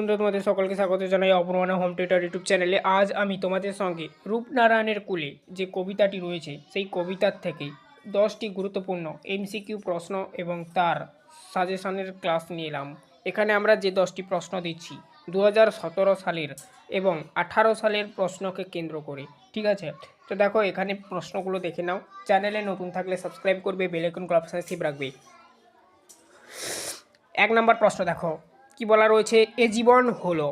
বন্ধু তোমাদের সকলকে স্বাগত জানাই অপরমানা হোম থিয়েটার ইউটিউব চ্যানেলে। আজ আমি তোমাদের সঙ্গে রূপনারায়ণের কুলে যে কবিতাটি রয়েছে, সেই কবিতার থেকে দশটি গুরুত্বপূর্ণ এমসিকিউ প্রশ্ন এবং তার সাজেশনের ক্লাস নিয়ে এলাম। এখানে আমরা যে দশটি প্রশ্ন দিচ্ছি দু সালের এবং আঠারো সালের প্রশ্নকে কেন্দ্র করে, ঠিক আছে? তো দেখো, এখানে প্রশ্নগুলো দেখে নাও। চ্যানেলে নতুন থাকলে সাবস্ক্রাইব করবে বেলাইকন অপশানে সেভ রাখবে। এক নম্বর প্রশ্ন দেখো। কি বলা রয়েছে? এ জীবন হলো।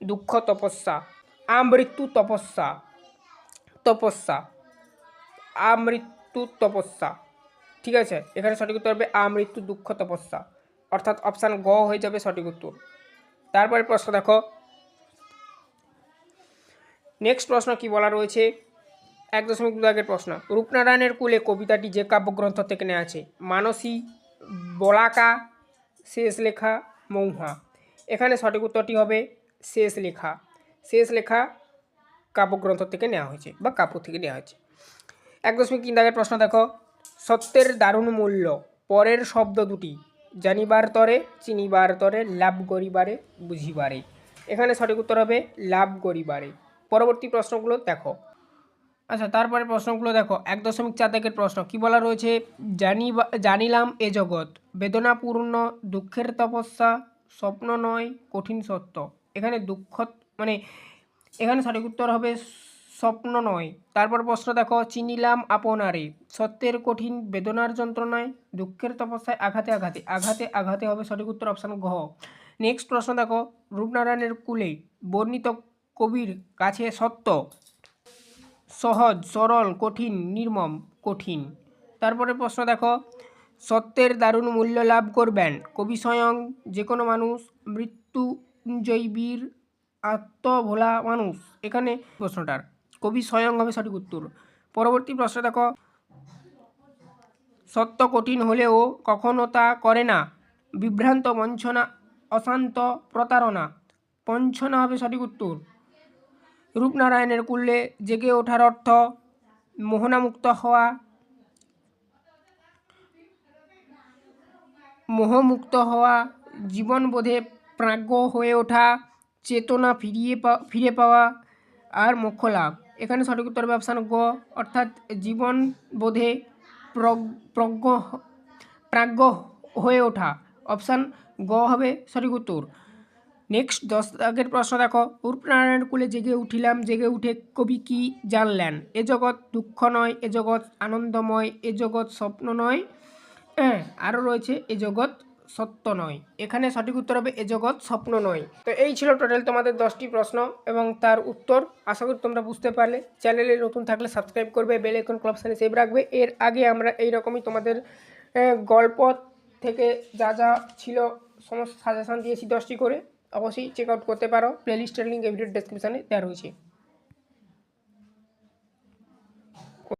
দুঃখ তপস্যা, আমৃত্যু তপস্যা তপস্যা, আমৃত্যু তপস্যা। ঠিক আছে? এখানে সঠিক উত্তর হবে আমৃত্যু, দুঃখ তপস্যা। অর্থাৎ অপশান গ হয়ে যাবে সঠিক উত্তর। তারপরে প্রশ্ন দেখো। নেক্সট প্রশ্ন কি বলা রয়েছে? এক দশমিক দু আগের প্রশ্ন। রূপনারায়ণের কুলে কবিতাটি যে কাব্যগ্রন্থ থেকে নেওয়া আছে, মানসী বলাকা শেষ লেখা মৌহা। এখানে সঠিক উত্তরটি হবে শেষ লেখা। শেষ লেখা কাব্যগ্রন্থ থেকে নেওয়া হয়েছে বা কাব্য থেকে নেওয়া হয়েছে। এক দশমিক তিন দাগের প্রশ্ন দেখো। সত্যের দারুণ মূল্য, পরের শব্দ দুটি, জানিবার তরে, চিনিবার তরে, লাভ করিবারে, বুঝিবারে। এখানে সঠিক উত্তর হবে, লাভ করিবারে। পরবর্তী প্রশ্নগুলো দেখো। আচ্ছা তারপরে প্রশ্নগুলো দেখো, এক দশমিক চার দাগের প্রশ্ন, কি বলা রয়েছে? জানি জানিলাম এ জগৎ, বেদনাপূর্ণ, দুঃখের তপস্যা, স্বপ্ন নয়, কঠিন সত্য। এখানে দুঃখ মানে এখানে সঠিক উত্তর হবে স্বপ্ন নয়। তারপর প্রশ্ন দেখো, চিনিলাম আপনারে, সত্যের কঠিন বেদনার যন্ত্রণায়, দুঃখের তপস্যায় আঘাতে আঘাতে আঘাতে আঘাতে হবে সঠিক উত্তর অপশান ঘ। নেক্সট প্রশ্ন দেখো, রূপনারায়ণের কুলে বর্ণিত কবির কাছে সত্য সহজ, সরল, কঠিন, নির্মম, কঠিন। তারপরে প্রশ্ন দেখো, সত্যের দারুণ মূল্য লাভ করবেন। কবি স্বয়ং যে কোনো মানুষ, মৃত্যুঞ্জয় বীর, আত্মভোলা মানুষ। এখানে প্রশ্নটার। কবি স্বয়ং হবে সঠিক উত্তর। পরবর্তী প্রশ্ন দেখো, সত্য কঠিন হলেও কখনো তা করে না। বিভ্রান্ত, বঞ্চনা, অশান্ত, প্রতারণা। পঞ্চনা হবে সঠিক উত্তর। রূপনারায়ণের কুল্লে জেগে ওঠার অর্থ মোহনামুক্ত হওয়া, মোহমুক্ত হওয়া, জীবনবোধে প্রাজ্ঞ হয়ে ওঠা, চেতনা ফিরিয়ে ফিরে পাওয়া আর মোক্ষ লাভ। এখানে সঠিক উত্তর অপশান গ, অর্থাৎ জীবনবোধে প্রজ্ঞ প্রাজ্ঞ হয়ে ওঠা। অপশান গ হবে সঠিক উত্তর। নেক্সট দশ আগের প্রশ্ন দেখো। রূপনারায়ণ কুলে জেগে উঠিলাম, জেগে উঠে কবি কি জানলেন? এ জগৎ দুঃখ নয়, এ জগৎ আনন্দময়, এ জগৎ স্বপ্ন নয় হ্যাঁ আরও রয়েছে, এ জগৎ সত্য নয়। এখানে সঠিক উত্তর হবে, এ জগৎ স্বপ্ন নয়। তো এই ছিল টোটাল তোমাদের দশটি প্রশ্ন এবং তার উত্তর আশা করি তোমরা বুঝতে পারলে। চ্যানেলে নতুন থাকলে সাবস্ক্রাইব করবে বেল আইকন ক্লাবসানে সেভ রাখবে। এর আগে আমরা এই রকমই তোমাদের গল্প থেকে যা যা ছিল সমস্ত সাজেশান দিয়েছি দশটি করে। অবশ্যই চেক আউট করতে পারো। প্লেলিস্টের লিঙ্ক এই ভিডিওর ডেসক্রিপশানে দেওয়া রয়েছে।